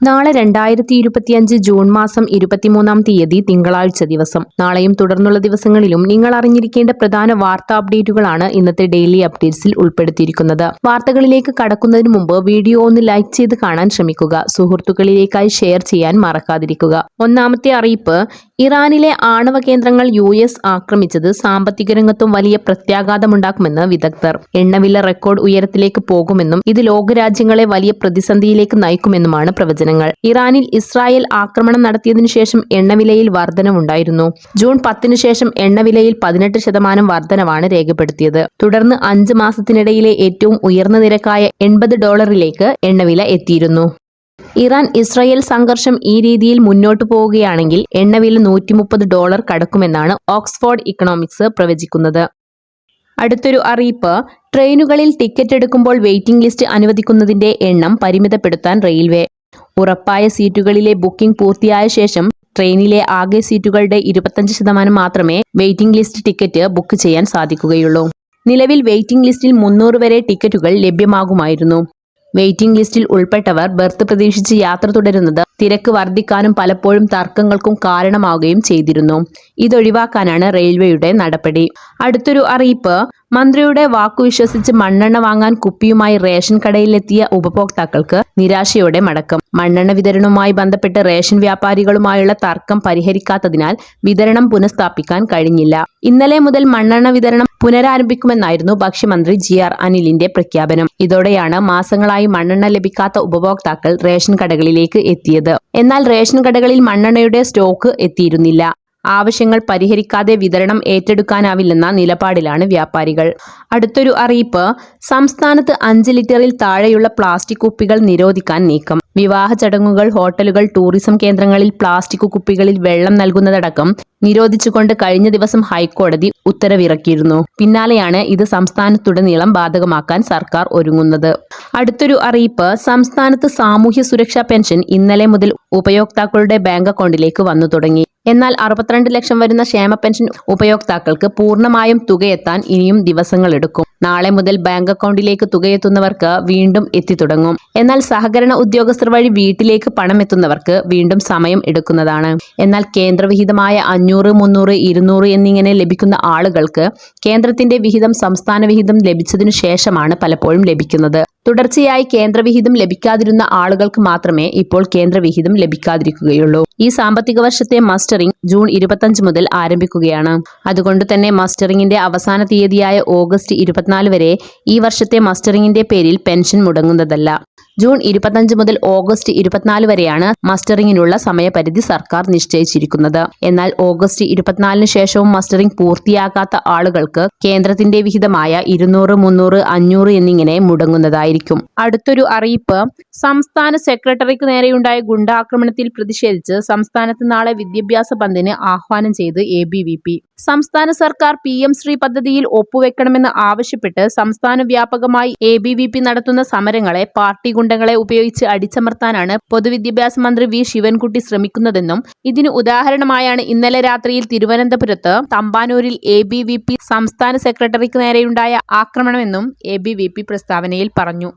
നാളെ രണ്ടായിരത്തി ഇരുപത്തിയഞ്ച് ജൂൺ മാസം ഇരുപത്തിമൂന്നാം തീയതി തിങ്കളാഴ്ച ദിവസം. നാളെയും തുടർന്നുള്ള ദിവസങ്ങളിലും നിങ്ങൾ അറിഞ്ഞിരിക്കേണ്ട പ്രധാന വാർത്താ അപ്ഡേറ്റുകളാണ് ഇന്നത്തെ ഡെയിലി അപ്ഡേറ്റ്സിൽ ഉൾപ്പെടുത്തിയിരിക്കുന്നത്. വാർത്തകളിലേക്ക് കടക്കുന്നതിന് മുമ്പ് വീഡിയോ ഒന്ന് ലൈക്ക് ചെയ്ത് കാണാൻ ശ്രമിക്കുക. സുഹൃത്തുക്കളിലേക്കായി ഷെയർ ചെയ്യാൻ മറക്കാതിരിക്കുക. ഒന്നാമത്തെ അറിയിപ്പ് ഇറാനിലെ ആണവ കേന്ദ്രങ്ങൾ യു എസ് ആക്രമിച്ചത് സാമ്പത്തിക രംഗത്തും വലിയ പ്രത്യാഘാതമുണ്ടാക്കുമെന്ന് വിദഗ്ധർ. എണ്ണവില റെക്കോർഡ് ഉയരത്തിലേക്ക് പോകുമെന്നും ഇത് ലോകരാജ്യങ്ങളെ വലിയ പ്രതിസന്ധിയിലേക്ക് നയിക്കുമെന്നുമാണ് പ്രവചനങ്ങൾ. ഇറാനിൽ ഇസ്രായേൽ ആക്രമണം നടത്തിയതിനു ശേഷം എണ്ണവിലയിൽ വർധനവുണ്ടായിരുന്നു. ജൂൺ പത്തിനു ശേഷം എണ്ണവിലയിൽ പതിനെട്ട് ശതമാനം വർധനവാണ് രേഖപ്പെടുത്തിയത്. തുടർന്ന് അഞ്ച് മാസത്തിനിടയിലെ ഏറ്റവും ഉയർന്ന നിരക്കായ എൺപത് ഡോളറിലേക്ക് എണ്ണവില എത്തിയിരുന്നു. ഇറാൻ ഇസ്രായേൽ സംഘർഷം ഈ രീതിയിൽ മുന്നോട്ടു പോവുകയാണെങ്കിൽ എണ്ണവില നൂറ്റി മുപ്പത് ഡോളർ കടക്കുമെന്നാണ് ഓക്സ്ഫോർഡ് ഇക്കണോമിക്സ് പ്രവചിക്കുന്നത്. അടുത്തൊരു അറിയിപ്പ് ട്രെയിനുകളിൽ ടിക്കറ്റ് എടുക്കുമ്പോൾ വെയിറ്റിംഗ് ലിസ്റ്റ് അനുവദിക്കുന്നതിന്റെ എണ്ണം പരിമിതപ്പെടുത്താൻ റെയിൽവേ. ഉറപ്പായ സീറ്റുകളിലെ ബുക്കിംഗ് പൂർത്തിയായ ശേഷം ട്രെയിനിലെ ആകെ സീറ്റുകളുടെ ഇരുപത്തഞ്ച് ശതമാനം മാത്രമേ വെയിറ്റിംഗ് ലിസ്റ്റ് ടിക്കറ്റ് ബുക്ക് ചെയ്യാൻ സാധിക്കുകയുള്ളൂ. നിലവിൽ വെയിറ്റിംഗ് ലിസ്റ്റിൽ മുന്നൂറ് വരെ ടിക്കറ്റുകൾ ലഭ്യമാകുമായിരുന്നു. വെയിറ്റിംഗ് ലിസ്റ്റിൽ ഉൾപ്പെട്ടവർ ബർത്ത് പ്രതീക്ഷിച്ച് യാത്ര തുടരുന്നത് തിരക്ക് വർദ്ധിക്കാനും പലപ്പോഴും തർക്കങ്ങൾക്കും കാരണമാവുകയും ചെയ്തിരുന്നു. ഇതൊഴിവാക്കാനാണ് റെയിൽവേയുടെ നടപടി. അടുത്തൊരു അറിയിപ്പ് മന്ത്രിയുടെ വാക്കു വിശ്വസിച്ച് മണ്ണെണ്ണ വാങ്ങാൻ കുപ്പിയുമായി റേഷൻ കടയിലെത്തിയ ഉപഭോക്താക്കൾക്ക് നിരാശയോടെ മടക്കം. മണ്ണെണ്ണ വിതരണവുമായി ബന്ധപ്പെട്ട് റേഷൻ വ്യാപാരികളുമായുള്ള തർക്കം പരിഹരിക്കാത്തതിനാൽ വിതരണം പുനഃസ്ഥാപിക്കാൻ കഴിഞ്ഞില്ല. ഇന്നലെ മുതൽ മണ്ണെണ്ണ വിതരണം പുനരാരംഭിക്കുമെന്നായിരുന്നു ഭക്ഷ്യമന്ത്രി ജി ആർ അനിലിന്റെ പ്രഖ്യാപനം. ഇതോടെയാണ് മാസങ്ങളായി മണ്ണെണ്ണ ലഭിക്കാത്ത ഉപഭോക്താക്കൾ റേഷൻ കടകളിലേക്ക് എത്തിയത്. എന്നാൽ റേഷൻ കടകളിൽ മണ്ണെണ്ണയുടെ സ്റ്റോക്ക് എത്തിയിരുന്നില്ല. ആവശ്യങ്ങൾ പരിഹരിക്കാതെ വിതരണം ഏറ്റെടുക്കാനാവില്ലെന്ന നിലപാടിലാണ് വ്യാപാരികൾ. അടുത്തൊരു അറിയിപ്പ് സംസ്ഥാനത്ത് അഞ്ച് ലിറ്ററിൽ താഴെയുള്ള പ്ലാസ്റ്റിക് കുപ്പികൾ നിരോധിക്കാൻ നീക്കം. വിവാഹ ചടങ്ങുകൾ ഹോട്ടലുകൾ ടൂറിസം കേന്ദ്രങ്ങളിൽ പ്ലാസ്റ്റിക് കുപ്പികളിൽ വെള്ളം നൽകുന്നതടക്കം നിരോധിച്ചുകൊണ്ട് കഴിഞ്ഞ ദിവസം ഹൈക്കോടതി ഉത്തരവിറക്കിയിരുന്നു. പിന്നാലെയാണ് ഇത് സംസ്ഥാനത്തുടനീളം ബാധകമാക്കാൻ സർക്കാർ ഒരുങ്ങുന്നത്. അടുത്തൊരു അറിയിപ്പ് സംസ്ഥാനത്ത് സാമൂഹ്യ സുരക്ഷാ പെൻഷൻ ഇന്നലെ മുതൽ ഉപയോക്താക്കളുടെ ബാങ്ക് അക്കൗണ്ടിലേക്ക് വന്നു തുടങ്ങി. എന്നാൽ അറുപത്തിരണ്ട് ലക്ഷം വരുന്ന ക്ഷേമ പെൻഷൻ ഉപയോക്താക്കൾക്ക് പൂർണമായും തുകയെത്താൻ ഇനിയും ദിവസങ്ങളെടുക്കും നാളെ മുതൽ ബാങ്ക് അക്കൗണ്ടിലേക്ക് തുകയെത്തുന്നവർക്ക് വീണ്ടും എത്തിത്തുടങ്ങും. എന്നാൽ സഹകരണ ഉദ്യോഗസ്ഥർ വഴി വീട്ടിലേക്ക് പണം എത്തുന്നവർക്ക് വീണ്ടും സമയം എടുക്കുന്നതാണ്. എന്നാൽ കേന്ദ്രവിഹിതമായ അഞ്ഞൂറ് മുന്നൂറ് ഇരുന്നൂറ് എന്നിങ്ങനെ ലഭിക്കുന്ന ആളുകൾക്ക് കേന്ദ്രത്തിന്റെ വിഹിതം സംസ്ഥാന വിഹിതം ലഭിച്ചതിനു ശേഷമാണ് പലപ്പോഴും ലഭിക്കുന്നത്. തുടർച്ചയായി കേന്ദ്രവിഹിതം ലഭിക്കാതിരുന്ന ആളുകൾക്ക് മാത്രമേ ഇപ്പോൾ കേന്ദ്രവിഹിതം ലഭിക്കാതിരിക്കുകയുള്ളൂ. ഈ സാമ്പത്തിക വർഷത്തെ മസ്റ്ററിംഗ് ജൂൺ ഇരുപത്തഞ്ച് മുതൽ ആരംഭിക്കുകയാണ്. അതുകൊണ്ട് തന്നെ മസ്റ്ററിംഗിന്റെ അവസാന തീയതിയായ ഓഗസ്റ്റ് ഇരുപത്തിനാല് വരെ ഈ വർഷത്തെ മസ്റ്ററിംഗിന്റെ പേരിൽ പെൻഷൻ മുടങ്ങുന്നതല്ല. ജൂൺ ഇരുപത്തഞ്ച് മുതൽ ഓഗസ്റ്റ് ഇരുപത്തിനാല് വരെയാണ് മസ്റ്ററിംഗിനുള്ള സമയപരിധി സർക്കാർ നിശ്ചയിച്ചിരിക്കുന്നത്. എന്നാൽ ഓഗസ്റ്റ് ഇരുപത്തിനാലിന് ശേഷവും മസ്റ്ററിംഗ് പൂർത്തിയാകാത്ത ആളുകൾക്ക് കേന്ദ്രത്തിന്റെ വിഹിതമായ ഇരുന്നൂറ് മുന്നൂറ് അഞ്ഞൂറ് എന്നിങ്ങനെ മുടങ്ങുന്നതായിരിക്കും. അടുത്തൊരു അറിയിപ്പ് സംസ്ഥാന സെക്രട്ടറിക്ക് നേരെയുണ്ടായ ഗുണ്ടാക്രമണത്തിൽ പ്രതിഷേധിച്ച് സംസ്ഥാനത്ത് നാളെ വിദ്യാഭ്യാസ ബന്ദിന് ആഹ്വാനം ചെയ്ത് എ ബി വി പി. സംസ്ഥാന സർക്കാർ പി എം ശ്രീ പദ്ധതിയിൽ ഒപ്പുവെക്കണമെന്ന് ആവശ്യപ്പെട്ട് സംസ്ഥാന വ്യാപകമായി എ ബി വി പി നടത്തുന്ന സമരങ്ങളെ പാർട്ടി ഗുണ്ടകളെ ഉപയോഗിച്ച് അടിച്ചമർത്താനാണ് പൊതുവിദ്യാഭ്യാസ മന്ത്രി വി ശിവൻകുട്ടി ശ്രമിക്കുന്നതെന്നും ഇതിന് ഉദാഹരണമായാണ് ഇന്നലെ രാത്രിയിൽ തിരുവനന്തപുരത്ത് തമ്പാനൂരിൽ എ ബി വി പി സംസ്ഥാന സെക്രട്ടറിക്ക് നേരെയുണ്ടായ ആക്രമണമെന്നും എ ബി വി പി പ്രസ്താവനയിൽ പറഞ്ഞു.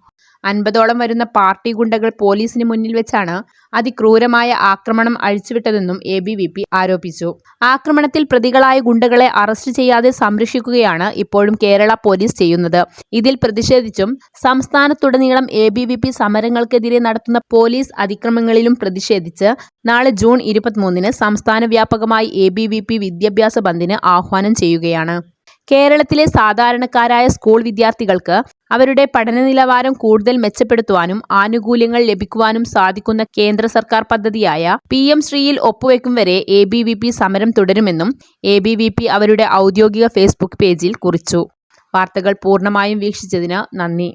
അൻപതോളം വരുന്ന പാർട്ടി ഗുണ്ടകൾ പോലീസിന് മുന്നിൽ വെച്ചാണ് അതിക്രൂരമായ ആക്രമണം അഴിച്ചുവിട്ടതെന്നും എ ബി വി പി ആരോപിച്ചു. ആക്രമണത്തിൽ പ്രതികളായ ഗുണ്ടകളെ അറസ്റ്റ് ചെയ്യാതെ സംരക്ഷിക്കുകയാണ് ഇപ്പോഴും കേരള പോലീസ് ചെയ്യുന്നത്. ഇതിൽ പ്രതിഷേധിച്ചും സംസ്ഥാനത്തുടനീളം എ ബി വി പി സമരങ്ങൾക്കെതിരെ നടത്തുന്ന പോലീസ് അതിക്രമങ്ങളിലും പ്രതിഷേധിച്ച് നാളെ ജൂൺ ഇരുപത്തിമൂന്നിന് സംസ്ഥാന വ്യാപകമായി എ ബി വി പി വിദ്യാഭ്യാസ ബന്ദിന് ആഹ്വാനം ചെയ്യുകയാണ്. കേരളത്തിലെ സാധാരണക്കാരായ സ്കൂൾ വിദ്യാർത്ഥികൾക്ക് അവരുടെ പഠന നിലവാരം കൂടുതൽ മെച്ചപ്പെടുത്തുവാനും ആനുകൂല്യങ്ങൾ ലഭിക്കുവാനും സാധിക്കുന്ന കേന്ദ്ര സർക്കാർ പദ്ധതിയായ പി എം ശ്രീയിൽ ഒപ്പുവെക്കും വരെ എ ബി വി പി സമരം തുടരുമെന്നും എ ബി വി പി അവരുടെ ഔദ്യോഗിക ഫേസ്ബുക്ക് പേജിൽ കുറിച്ചു. വാർത്തകൾ പൂർണമായും വീക്ഷിച്ചതിന് നന്ദി.